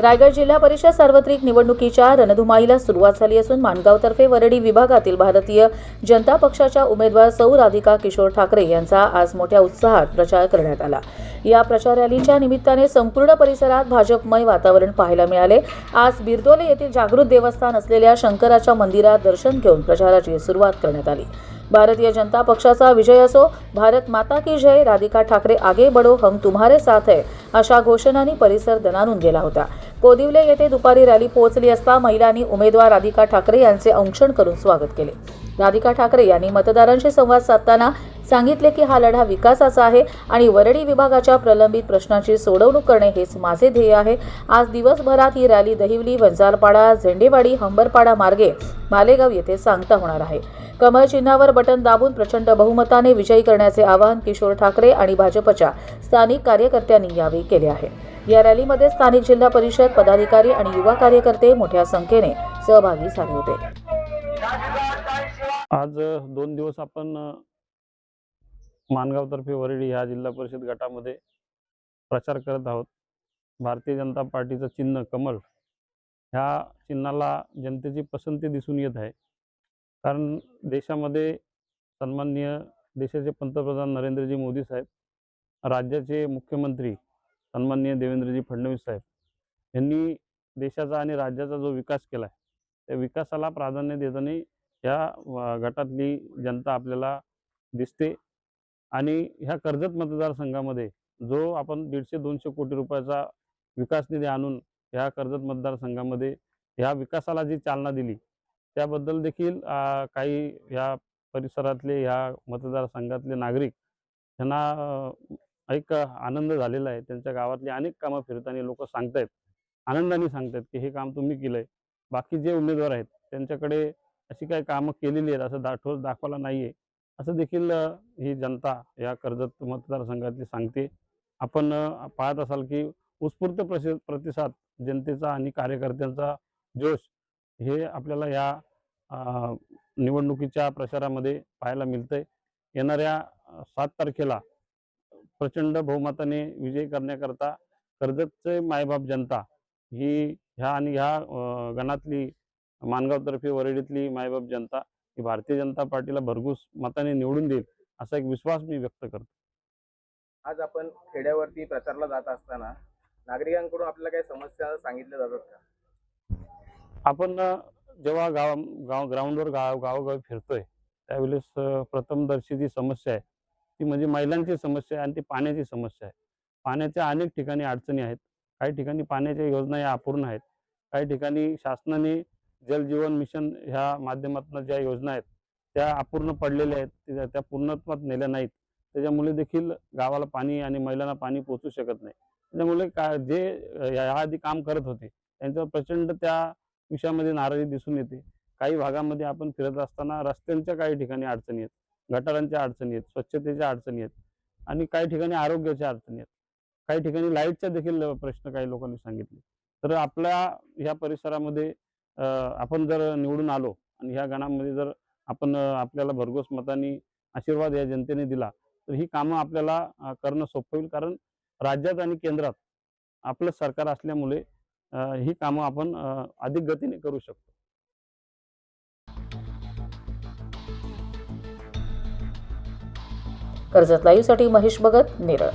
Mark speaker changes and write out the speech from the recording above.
Speaker 1: रायगड जिल्हा परिषद सार्वत्रिक निवडणुकीच्या रणधुमाईला सुरुवात झाली असून माणगावतर्फे वरडी विभागातील भारतीय जनता पक्षाच्या उमेदवार सौ राधिका किशोर ठाकरे यांचा आज मोठ्या उत्साहात प्रचार करण्यात आला. या प्रचार रॅलीच्या निमित्ताने संपूर्ण परिसरात भाजपमय वातावरण पाहायला मिळाले. आज बिरदोले येथील जागृत देवस्थान असलेल्या शंकराच्या मंदिरात दर्शन घेऊन प्रचाराची सुरुवात करण्यात आली. भारतीय जनता पक्षाचा विजय असो भारत माता की जय राधिका ठाकरे आगे बडो हम तुम्हारे साथ है अशा घोषणांनी परिसर दणानून गेला होता. कोदिवले येथे दुपारी रॅली पोहोचली असता महिलांनी उमेदवार राधिका ठाकरे यांचे अंक्षण करून स्वागत केले. राधिका ठाकरे यांनी मतदारांशी संवाद साधताना सांगितले की हा लढा विकासाचा आहे आणि वरळी विभागाच्या प्रलंबित प्रश्नांची सोडवणूक करणे हेच माझे ध्येय आहे. आज दिवसभरात ही रॅली दहिवली वंजारपाडा झेंडेवाडी हंबरपाडा मार्गे मालेगाव येथे सांगता होणार आहे. कमळ चिन्हावर बटन दाबून प्रचंड बहुमताने विजयी करण्याचे आवाहन किशोर ठाकरे आणि भाजपच्या स्थानिक कार्यकर्त्यांनी यावेळी केले आहे. या रॅलीमध्ये स्थानिक जिल्हा परिषद पदाधिकारी आणि युवा कार्यकर्ते मोठ्या संख्येने सहभागी झाले होते.
Speaker 2: आज दोन दिवस आपण मानगावतर्फे माणगावतर्फे वरळी ह्या जिल्हा परिषद गटामध्ये प्रचार करत आहोत. भारतीय जनता पार्टीचं चिन्ह कमळ. ह्या चिन्हाला जनतेची पसंती दिसून येत आहे. कारण देशामध्ये सन्माननीय देशाचे पंतप्रधान नरेंद्रजी मोदी साहेब राज्याचे मुख्यमंत्री सन्माननीय देवेंद्रजी फडणवीस साहेब यांनी देशाचा आणि राज्याचा जो विकास केला आहे त्या विकासाला प्राधान्य देताना ह्या गटातली जनता आपल्याला दिसते. आणि ह्या कर्जत मतदारसंघामध्ये जो आपण दीडशे दोनशे कोटी रुपयाचा विकास निधी आणून ह्या कर्जत मतदारसंघामध्ये ह्या विकासाला जी चालना दिली त्याबद्दल देखील काही ह्या परिसरातले ह्या मतदारसंघातले नागरिक ह्यांना एक आनंद झालेला आहे. त्यांच्या गावातली अनेक कामं फिरताना लोक सांगतायत आनंदाने सांगतायत की हे काम तुम्ही केलंय. बाकी जे उमेदवार आहेत त्यांच्याकडे अशी काही कामं केलेली आहेत असं दाखव दाखवायला नाही आहे असं देखील ही जनता या कर्जत मतदारसंघातली सांगते. आपण पाहत असाल की उत्स्फूर्त प्रसि प्रतिसाद जनतेचा आणि कार्यकर्त्यांचा जोश हे आपल्याला या निवडणुकीच्या प्रचारामध्ये पाहायला मिळतंय. येणाऱ्या सात तारखेला प्रचंड बहुमताने विजय करण्याकरता कर्जतचे मायबाप जनता ही ह्या आणि ह्या गणातली माणगावतर्फे वरळीतली मायबाप जनता ही भारतीय जनता पार्टीला भरघोस मताने निवडून देईल असा एक विश्वास मी व्यक्त करतो.
Speaker 3: आज आपण खेड्यावरती प्रचारला जात असताना नागरिकांकडून आपल्याला काही समस्या सांगितल्या जातात का?
Speaker 2: आपण जेव्हा गाव गाव ग्राउंडवर गाव गावोगावी फिरतोय त्यावेळेस प्रथमदर्शी जी समस्या आहे ती म्हणजे महिलांची समस्या आहे आणि ती पाण्याची समस्या आहे. पाण्याच्या अनेक ठिकाणी अडचणी आहेत. काही ठिकाणी पाण्याच्या योजना या अपूर्ण आहेत. काही ठिकाणी शासनाने जल जीवन मिशन ह्या माध्यमातून ज्या योजना आहेत त्या अपूर्ण पडलेल्या आहेत त्या- पूर्णत्वात नेल्या नाहीत. त्याच्यामुळे देखील गावाला पाणी आणि महिलांना पाणी पोचू शकत नाही. त्याच्यामुळे का जे याआधी काम करत होते त्यांच्यावर प्रचंड त्या विषयामध्ये नाराजी दिसून येते. काही भागामध्ये आपण फिरत असताना रस्त्यांच्या काही ठिकाणी अडचणी आहेत गटारांच्या अडचणी आहेत स्वच्छतेच्या अडचणी आहेत आणि काही ठिकाणी आरोग्याच्या अडचणी आहेत. काही ठिकाणी लाईटच्या देखील प्रश्न काही लोकांनी सांगितले. तर आपल्या ह्या परिसरामध्ये आपण जर निवडून आलो आणि ह्या गणामध्ये जर आपण आपल्याला भरघोस मतांनी आशीर्वाद या जनतेने दिला तर ही कामं आपल्याला करणं सोपं होईल. कारण राज्यात आणि केंद्रात आपलं सरकार असल्यामुळे ही कामं आपण अधिक गतीने करू शकतो.
Speaker 1: कर्जत लाईव्हसाठी महेश भगत नेरळ.